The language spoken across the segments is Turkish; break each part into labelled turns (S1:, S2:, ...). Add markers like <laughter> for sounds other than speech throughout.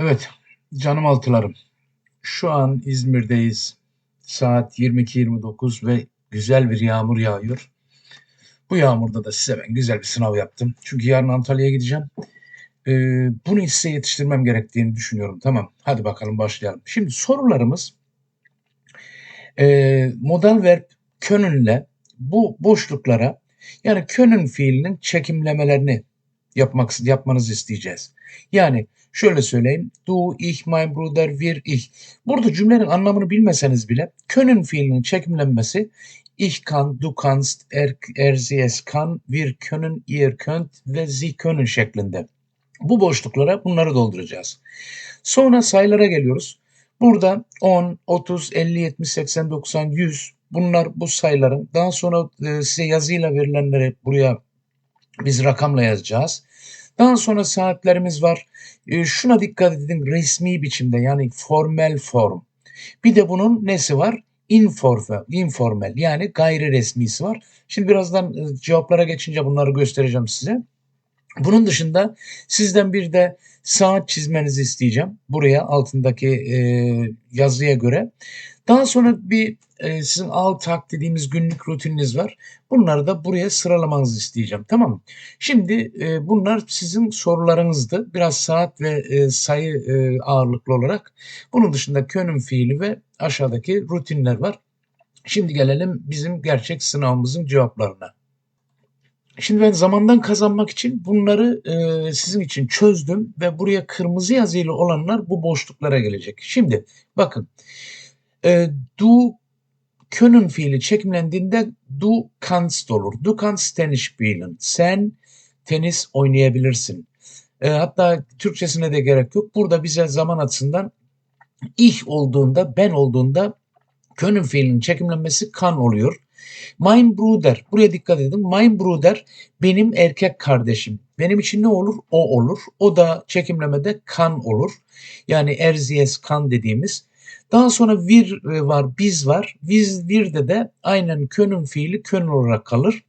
S1: Evet, canım altılarım. Şu an İzmir'deyiz. Saat 22.29 ve güzel bir yağmur yağıyor. Bu yağmurda da size ben güzel bir sınav yaptım. Çünkü yarın Antalya'ya gideceğim. Ee, bunu size yetiştirmem gerektiğini düşünüyorum. Tamam, hadi bakalım başlayalım. Şimdi sorularımız e, modal verb könünle bu boşluklara yani könün fiilinin çekimlemelerini yapmak yapmanızı isteyeceğiz. Yani şöyle söyleyeyim. Du, ich, mein Bruder, wir, ich. Burada cümlenin anlamını bilmeseniz bile könün fiilinin çekimlenmesi ich kann, du kannst, er, er sie es kann, wir können, ihr könnt ve sie können şeklinde. Bu boşluklara bunları dolduracağız. Sonra sayılara geliyoruz. Burada 10, 30, 50, 70, 80, 90, 100 bunlar bu sayıların daha sonra e, size yazıyla verilenleri buraya biz rakamla yazacağız. Daha sonra saatlerimiz var. E, şuna dikkat edin resmi biçimde yani formel form. Bir de bunun nesi var? Informal, informal yani gayri resmisi var. Şimdi birazdan e, cevaplara geçince bunları göstereceğim size. Bunun dışında sizden bir de saat çizmenizi isteyeceğim. Buraya altındaki e, yazıya göre. Daha sonra bir e, sizin Alltag dediğimiz günlük rutininiz var. Bunları da buraya sıralamanızı isteyeceğim. Tamam? Şimdi e, bunlar sizin sorularınızdı. Biraz saat ve e, sayı e, ağırlıklı olarak. Bunun dışında könüm fiili ve aşağıdaki rutinler var. Şimdi gelelim bizim gerçek sınavımızın cevaplarına. Şimdi ben zamandan kazanmak için bunları e, sizin için çözdüm ve buraya kırmızı yazıyla olanlar bu boşluklara gelecek. Şimdi bakın e, du können fiili çekimlendiğinde du kannst olur. Du kannst tenis spielen. Sen tenis oynayabilirsin. E, hatta Türkçesine de gerek yok. Burada bize zaman açısından ich olduğunda, ben olduğunda können fiilinin çekimlenmesi kan oluyor. Mein Bruder, buraya dikkat edin. Mein Bruder benim erkek kardeşim. Benim için ne olur? O olur. O da çekimlemede kan olur. Yani erziyes kan dediğimiz. Daha sonra wir e, var, biz var. Biz virde de aynen könün fiili kön olarak kalır.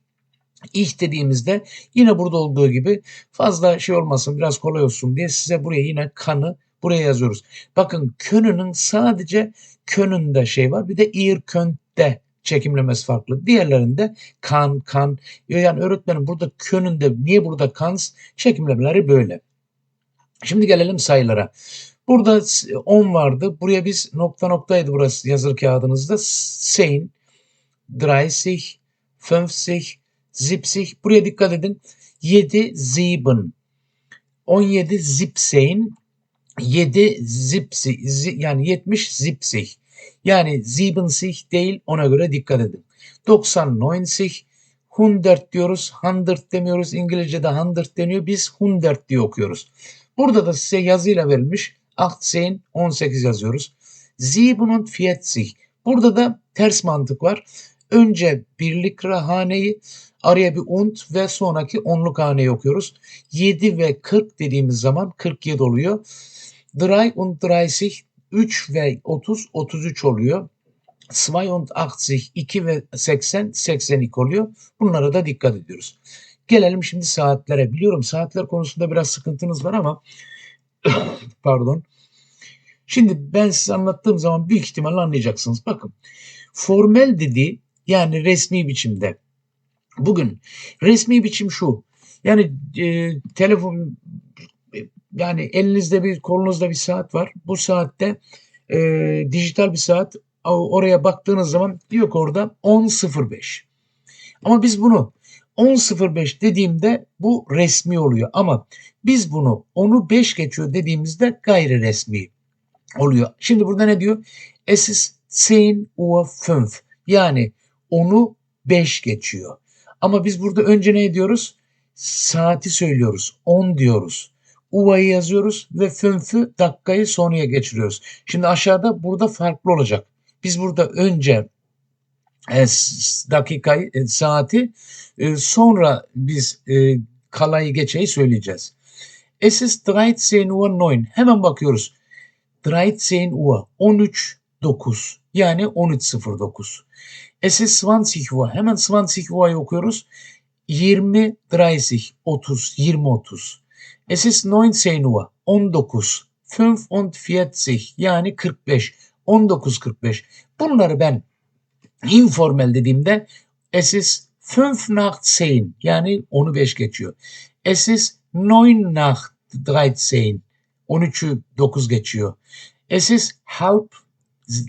S1: İh dediğimizde yine burada olduğu gibi fazla şey olmasın biraz kolay olsun diye size buraya yine kanı buraya yazıyoruz. Bakın könünün sadece könünde şey var bir de ir köntte çekimlemesi farklı. Diğerlerinde kan, kan. Yani öğretmenin burada könünde niye burada kans çekimlemeleri böyle. Şimdi gelelim sayılara. Burada 10 vardı. Buraya biz nokta noktaydı burası yazır kağıdınızda. Sein, 30, 50, 70. Buraya dikkat edin. 7 sieben. 17 siebzehn. 7 zipsi yani 70 zipsih. Yani siebenzig değil ona göre dikkat edin. 90 neunzig 100 diyoruz. 100 demiyoruz. İngilizce'de 100 deniyor. Biz 100 diye okuyoruz. Burada da size yazıyla verilmiş 18 18 yazıyoruz. 47 Burada da ters mantık var. Önce birlik haneyi araya bir und ve sonraki onluk haneyi okuyoruz. 7 ve 40 dediğimiz zaman 47 oluyor. 3 und 30 3 ve 30 33 oluyor. 82 2 ve 80 82 oluyor. Bunlara da dikkat ediyoruz. Gelelim şimdi saatlere. Biliyorum saatler konusunda biraz sıkıntınız var ama <coughs> pardon. Şimdi ben size anlattığım zaman büyük ihtimalle anlayacaksınız. Bakın formel dediği yani resmi biçimde. Bugün resmi biçim şu. Yani e, telefon yani elinizde bir kolunuzda bir saat var. Bu saatte e, dijital bir saat oraya baktığınız zaman diyor orada 10.05. Ama biz bunu 10.05 dediğimde bu resmi oluyor. Ama biz bunu onu 5 geçiyor dediğimizde gayri resmi oluyor. Şimdi burada ne diyor? Es ist 10 Uhr 5. Yani onu 5 geçiyor. Ama biz burada önce ne diyoruz? Saati söylüyoruz. 10 diyoruz. Uva'yı yazıyoruz ve fünfü dakikayı sonraya geçiriyoruz. Şimdi aşağıda burada farklı olacak. Biz burada önce e, dakikayı, e, saati e, sonra biz e, kalayı geçeyi söyleyeceğiz. Es ist 13 Uhr 9. Hemen bakıyoruz. 13 Uhr 13 9 yani 13.09. Es ist 20 Uhr. Hemen 20 Uhr'ı okuyoruz. 20 30 30 30. Es ist 19 Uhr 19 45 yani 45. 19.45. Bunları ben informal dediğimde es ist 5 nach 10 yani 10'u 5 geçiyor. Es ist 9 nach 13 13'ü 9 geçiyor. Es ist halb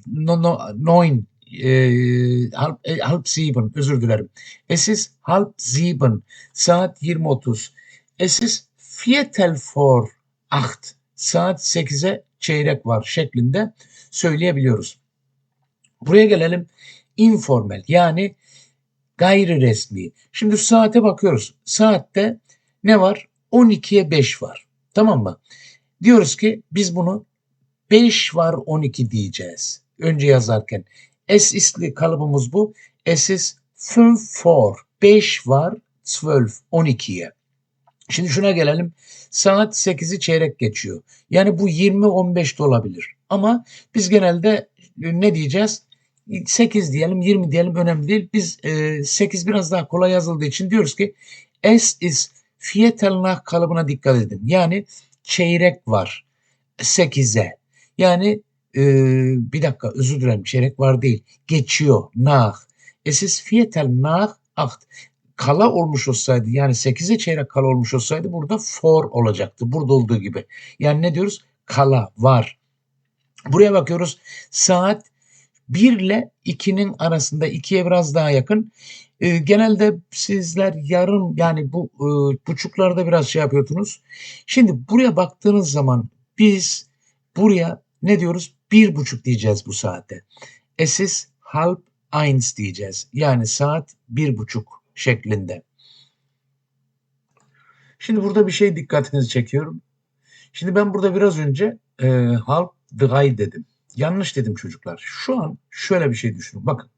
S1: no, no, 9 e, halb, e, halb sieben özür dilerim. Es ist halb sieben saat 20.30. Es ist viertel vor acht saat 8'e çeyrek var şeklinde söyleyebiliyoruz. Buraya gelelim informal yani gayri resmi. Şimdi saate bakıyoruz. Saatte ne var? 12'ye 5 var. Tamam mı? Diyoruz ki biz bunu 5 var 12 diyeceğiz. Önce yazarken. Es istli kalıbımız bu. Es ist 5 vor. 5 var 12. 12'ye. Şimdi şuna gelelim. Saat 8'i çeyrek geçiyor. Yani bu 20-15 de olabilir. Ama biz genelde e, ne diyeceğiz? 8 diyelim, 20 diyelim önemli değil. Biz e, 8 biraz daha kolay yazıldığı için diyoruz ki es is viertel kalıbına dikkat edin. Yani çeyrek var 8'e. Yani e, bir dakika özür dilerim çeyrek var değil. Geçiyor nach. Es ist viertel nach 8 kala olmuş olsaydı yani 8'e çeyrek kala olmuş olsaydı burada for olacaktı. Burada olduğu gibi. Yani ne diyoruz? Kala var. Buraya bakıyoruz. Saat 1 ile 2'nin arasında 2'ye biraz daha yakın. E, genelde sizler yarım yani bu e, buçuklarda biraz şey yapıyordunuz. Şimdi buraya baktığınız zaman biz buraya ne diyoruz? Bir buçuk diyeceğiz bu saate. Es ist halb eins diyeceğiz. Yani saat bir buçuk şeklinde. Şimdi burada bir şey dikkatinizi çekiyorum. Şimdi ben burada biraz önce e, halk drei dedim. Yanlış dedim çocuklar. Şu an şöyle bir şey düşünün. Bakın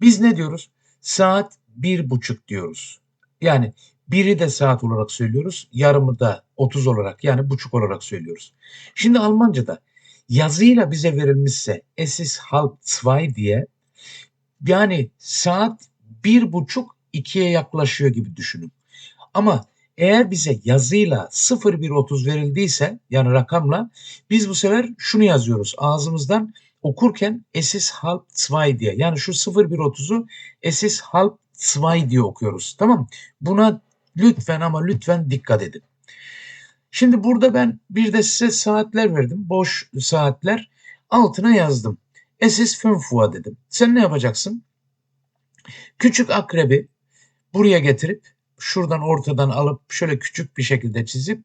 S1: biz ne diyoruz? Saat bir buçuk diyoruz. Yani biri de saat olarak söylüyoruz. Yarımı da 30 olarak yani buçuk olarak söylüyoruz. Şimdi Almanca'da yazıyla bize verilmişse es ist halb zwei diye yani saat bir buçuk 2'ye yaklaşıyor gibi düşünün. Ama eğer bize yazıyla 0,130 verildiyse yani rakamla biz bu sefer şunu yazıyoruz ağzımızdan okurken esis halp 2 diye. Yani şu 0,130'u esis halp 2 diye okuyoruz. Tamam Buna lütfen ama lütfen dikkat edin. Şimdi burada ben bir de size saatler verdim. Boş saatler. Altına yazdım. Esis 5 dedim. Sen ne yapacaksın? Küçük akrebi buraya getirip şuradan ortadan alıp şöyle küçük bir şekilde çizip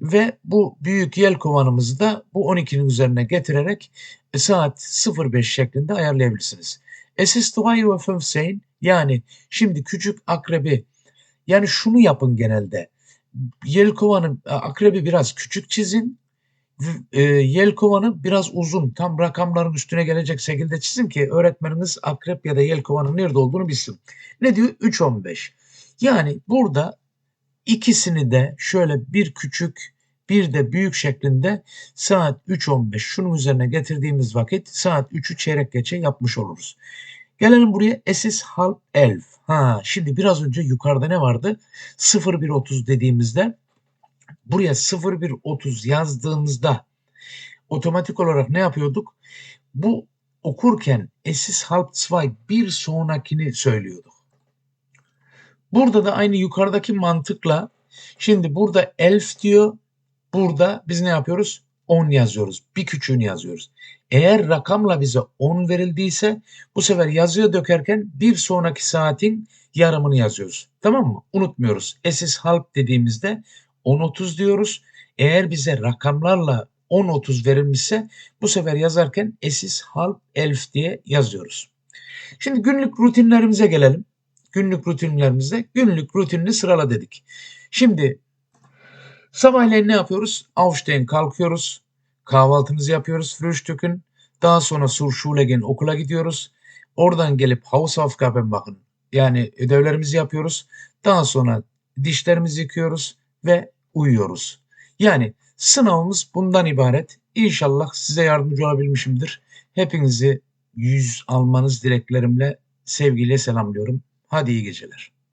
S1: ve bu büyük yel kovanımızı da bu 12'nin üzerine getirerek e, saat 05 şeklinde ayarlayabilirsiniz. Es ist 2.15 yani şimdi küçük akrebi yani şunu yapın genelde. Yel kovanı akrebi biraz küçük çizin. E, yel kovanı biraz uzun tam rakamların üstüne gelecek şekilde çizin ki öğretmeniniz akrep ya da yel kovanın nerede olduğunu bilsin. Ne diyor? 3.15. Yani burada ikisini de şöyle bir küçük bir de büyük şeklinde saat 3.15 şunun üzerine getirdiğimiz vakit saat 3'ü çeyrek geçe yapmış oluruz. Gelelim buraya esis halp elf. Ha, şimdi biraz önce yukarıda ne vardı? 0130 dediğimizde buraya 0130 yazdığımızda otomatik olarak ne yapıyorduk? Bu okurken esis 2 bir sonrakini söylüyorduk. Burada da aynı yukarıdaki mantıkla şimdi burada elf diyor. Burada biz ne yapıyoruz? 10 yazıyoruz. Bir küçüğünü yazıyoruz. Eğer rakamla bize 10 verildiyse bu sefer yazıya dökerken bir sonraki saatin yarımını yazıyoruz. Tamam mı? Unutmuyoruz. Esis halp dediğimizde 10.30 diyoruz. Eğer bize rakamlarla 10.30 verilmişse bu sefer yazarken esis halp elf diye yazıyoruz. Şimdi günlük rutinlerimize gelelim günlük rutinlerimizde günlük rutinini sırala dedik. Şimdi sabahleyin ne yapıyoruz? Aufstehen kalkıyoruz. Kahvaltımızı yapıyoruz. Frühstücken. Daha sonra Schule okula gidiyoruz. Oradan gelip Hausaufgaben bakın. Yani ödevlerimizi yapıyoruz. Daha sonra dişlerimizi yıkıyoruz ve uyuyoruz. Yani sınavımız bundan ibaret. İnşallah size yardımcı olabilmişimdir. Hepinizi yüz almanız dileklerimle sevgiyle selamlıyorum. Hadi iyi geceler.